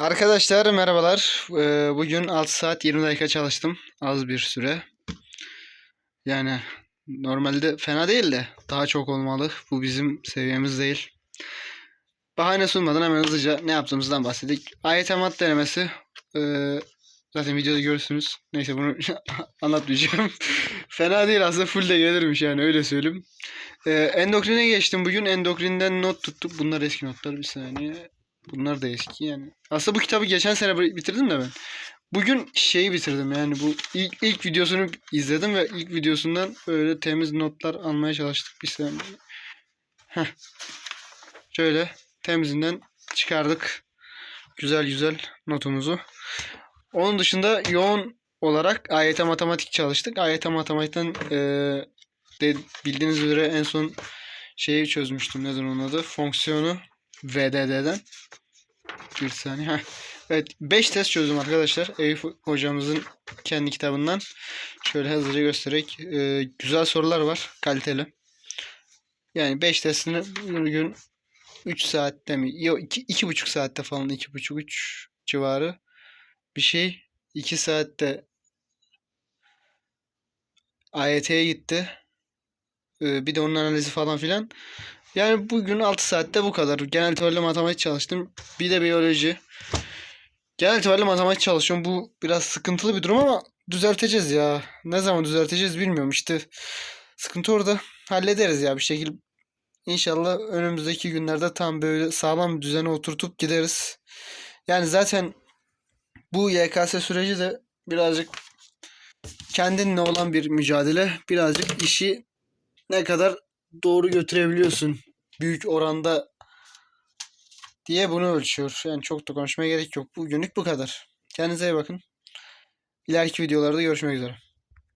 Arkadaşlar merhabalar. Ee, Bugün 6 saat 20 dakika çalıştım. Az bir süre. Yani normalde fena değil de daha çok olmalı. Bu bizim seviyemiz değil. Bahane sunmadan hemen hızlıca ne yaptığımızdan bahsettik. Ayet denemesi. Ee, zaten videoda görürsünüz. Neyse bunu anlatmayacağım. fena değil aslında full de gelirmiş yani öyle söyleyeyim. Ee, endokrine geçtim bugün. Endokrinden not tuttum. Bunlar eski notlar bir saniye. Bunlar da eski yani. Aslında bu kitabı geçen sene bi- bitirdim de ben. Bugün şeyi bitirdim yani bu ilk, ilk videosunu izledim ve ilk videosundan böyle temiz notlar almaya çalıştık bir saniye. Heh. Şöyle temizinden çıkardık. Güzel güzel notumuzu. Onun dışında yoğun olarak AYT matematik çalıştık. AYT matematikten de bildiğiniz üzere en son şeyi çözmüştüm. Nedir onun adı? Fonksiyonu VDD'den. Bir saniye. Evet 5 test çözdüm arkadaşlar. Eyüp hocamızın kendi kitabından. Şöyle hızlıca göstererek. Ee, güzel sorular var. Kaliteli. Yani 5 testini bugün 3 saatte mi? Yok 2 iki, buçuk saatte falan 2,5 3 civarı bir şey. 2 saatte AYT'ye gitti. Ee, bir de onun analizi falan filan. Yani bugün 6 saatte bu kadar. Genel teoride matematik çalıştım. Bir de biyoloji. Genel teoride matematik çalışıyorum. Bu biraz sıkıntılı bir durum ama düzelteceğiz ya. Ne zaman düzelteceğiz bilmiyorum. İşte sıkıntı orada. Hallederiz ya bir şekilde. İnşallah önümüzdeki günlerde tam böyle sağlam bir düzene oturtup gideriz. Yani zaten bu YKS süreci de birazcık kendinle olan bir mücadele. Birazcık işi ne kadar doğru götürebiliyorsun büyük oranda diye bunu ölçüyor. Yani çok da konuşmaya gerek yok. Bugünlük bu kadar. Kendinize iyi bakın. İleriki videolarda görüşmek üzere.